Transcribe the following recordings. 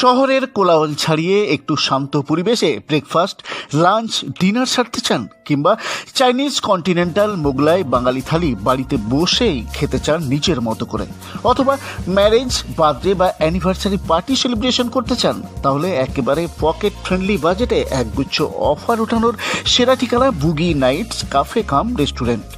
শহরের কোলাহল ছাড়িয়ে একটু শান্ত পরিবেশে ব্রেকফাস্ট লাঞ্চ ডিনার সারতে চান কিংবা চাইনিজ কন্টিনেন্টাল মোগলাই বাঙালি থালি বাড়িতে বসেই খেতে চান নিজের মতো করে। অথবা ম্যারেজ বার্থডে বা অ্যানিভার্সারি পার্টি সেলিব্রেশন করতে চান, তাহলে একেবারে পকেট ফ্রেন্ডলি বাজেটে একগুচ্ছ অফার ওঠানোর সেরা ঠিকানা Boogie Nights cafe cum restaurant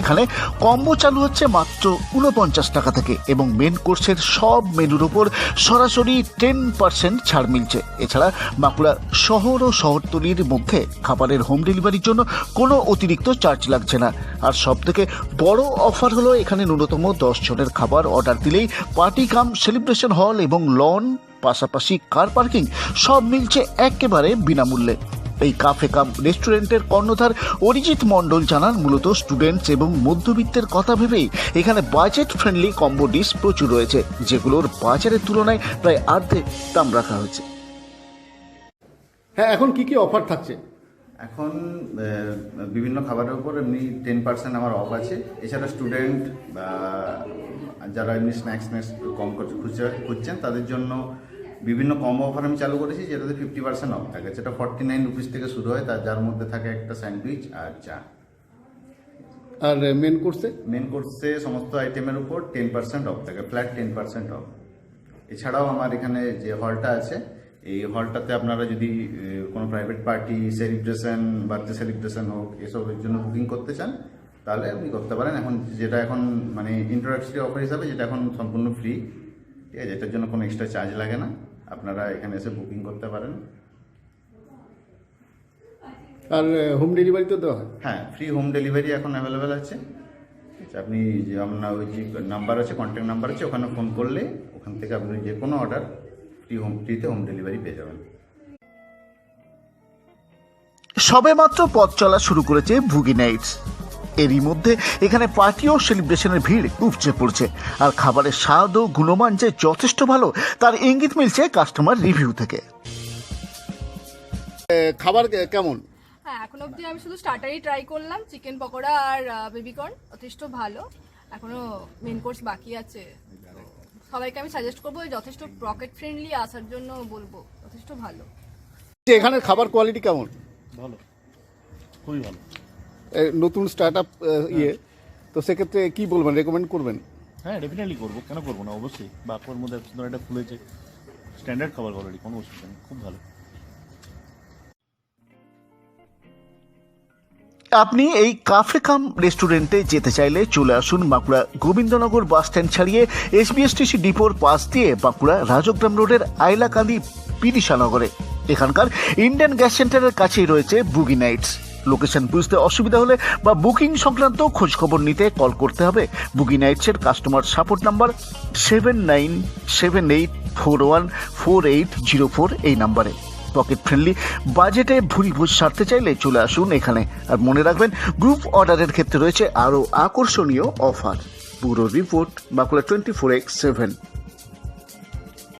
এখানে কম্বো চালু হচ্ছে মাত্র উনপঞ্চাশ টাকা থেকে এবং মেন কোর্সের সব মেনুর ওপর সরাসরি টেন পার্সেন্ট ছাড় মিলছে। এছাড়া বাঁকুড়া শহর ও শহরতলির মধ্যে খাবারের হোম ডেলিভারির জন্য কোনো অতিরিক্ত চার্জ লাগছে না। আর সব থেকে বড় অফার হলো এখানে ন্যূনতম দশ জনের খাবার অর্ডার দিলেই পার্টি কাম সেলিব্রেশন হল এবং লন পাশাপাশি কার পার্কিং সব মিলছে একেবারে বিনামূল্যে। এই কাফে কাম রেস্টুরেন্টের কর্ণধার অরিজিৎ মণ্ডল জানান মূলত স্টুডেন্টস এবং মধ্যবিত্তের কথা ভেবেই এখানে বাজেট ফ্রেন্ডলি কম্বো ডিশ প্রচুর রয়েছে যেগুলোর বাজারের তুলনায় প্রায় অর্ধেক দাম রাখা হয়েছে। হ্যাঁ এখন কি কি অফার থাকছে? এখন বিভিন্ন খাবারের উপর এমনি টেন পার্সেন্ট আমার অফ আছে। এছাড়া স্টুডেন্ট বা যারা এমনি স্ন্যাক্স স্ন্যাক্স কম করছে খুঁজছে- খুঁজছেন তাদের জন্য বিভিন্ন কম অফার আমি চালু করেছি যেটাতে ফিফটি পার্সেন্ট অফ থাকে। সেটা ফর্টি নাইন রুপিস থেকে শুরু হয় তার যার মধ্যে থাকে একটা স্যান্ডউইচ আর চা। আর মেন কোর্সে মেন কোর্সে সমস্ত আইটেমের উপর টেন পার্সেন্ট অফ থাকে ফ্ল্যাট টেন পার্সেন্ট অফ এছাড়াও আমার এখানে যে হলটা আছে এই হলটাতে আপনারা যদি কোনো private party celebration birthday celebration হোক এসবের জন্য বুকিং করতে চান তাহলে আপনি করতে পারেন। এখন যেটা এখন মানে ইন্ট্রোডাক্টরি অফার হিসাবে যেটা এখন সম্পূর্ণ ফ্রি ঠিক আছে এটার জন্য কোনো এক্সট্রা চার্জ লাগে না। আপনারা এখানে এসে বুকিং করতে পারেন। আর হোম ডেলিভারি তো দেওয়া হয়? হ্যাঁ ফ্রি হোম ডেলিভারি এখন অ্যাভেলেবেল আছে। ঠিক আপনি যে আপনার ওই যে নাম্বার আছে কন্ট্যাক্ট নাম্বার আছে ওখানে ফোন করলে ওখান থেকে আপনি যে কোনো অর্ডার ফ্রি হোম ফ্রিতে হোম ডেলিভারি পেয়ে যাবেন। সবেমাত্র পথ চলা শুরু করেছে ভুগি নাইটস এরই মধ্যে এখানে পার্টি ও সেলিব্রেশনের ভিড় উপচে পড়ছে। আর খাবারের স্বাদ ও গুণমান যে যথেষ্ট ভালো তার ইঙ্গিত মিলছে কাস্টমার রিভিউ থেকে। খাবার কেমন? হ্যাঁ এখন অবধি আমি শুধু স্টার্টারই ট্রাই করলাম চিকেন পকোড়া আর বেবিকর্ন যথেষ্ট ভালো। এখনও মেন কোর্স বাকি আছে। সবাইকে আমি সাজেস্ট করব যথেষ্ট পকেট ফ্রেন্ডলি আসার জন্য বলব যথেষ্ট ভালো। যে এখানে খাবার কোয়ালিটি কেমন? ভালো। খুবই ভালো। নতুন স্টার্ট আপ ইয়ে। তো সেক্ষেত্রে কি বলবেন? রেকমেন্ড করবেন? হ্যাঁ ডেফিনেটলি করব। কেন করব না? অবশ্যই। বাঁকুড়ার মধ্যে সুন্দর একটা খুলেছে স্ট্যান্ডার্ড খাবার কোয়ালিটি কোনো অসুবিধা নেই। খুব ভালো। আপনি এই কাফে কাম রেস্টুরেন্টে যেতে চাইলে চলে আসুন বাঁকুড়া গোবিন্দনগর বাস স্ট্যান্ড ছাড়িয়ে এসবিএসটিসি ডিপোর পাশ দিয়ে বাঁকুড়া রাজগ্রাম রোডের আইলাকান্দি পিরিশানগরে এখানকার ইন্ডিয়ান গ্যাস সেন্টারের কাছেই রয়েছে বুগি নাইটস লোকেশন বুঝতে অসুবিধা হলে বা বুকিং সংক্রান্ত খোঁজ খবর নিতে কল করতে হবে। Boogie নাইটসের customer support number seven nine seven eight four one four eight zero four এই নাম্বারে পকেট ফ্রেন্ডলি বাজেটে ভুরি ভোজ সারতে চাইলে চলে আসুন এখানে। আর মনে রাখবেন গ্রুপ অর্ডারের ক্ষেত্রে রয়েছে আরও আকর্ষণীয় অফার পুরো report Bankura twenty four X seven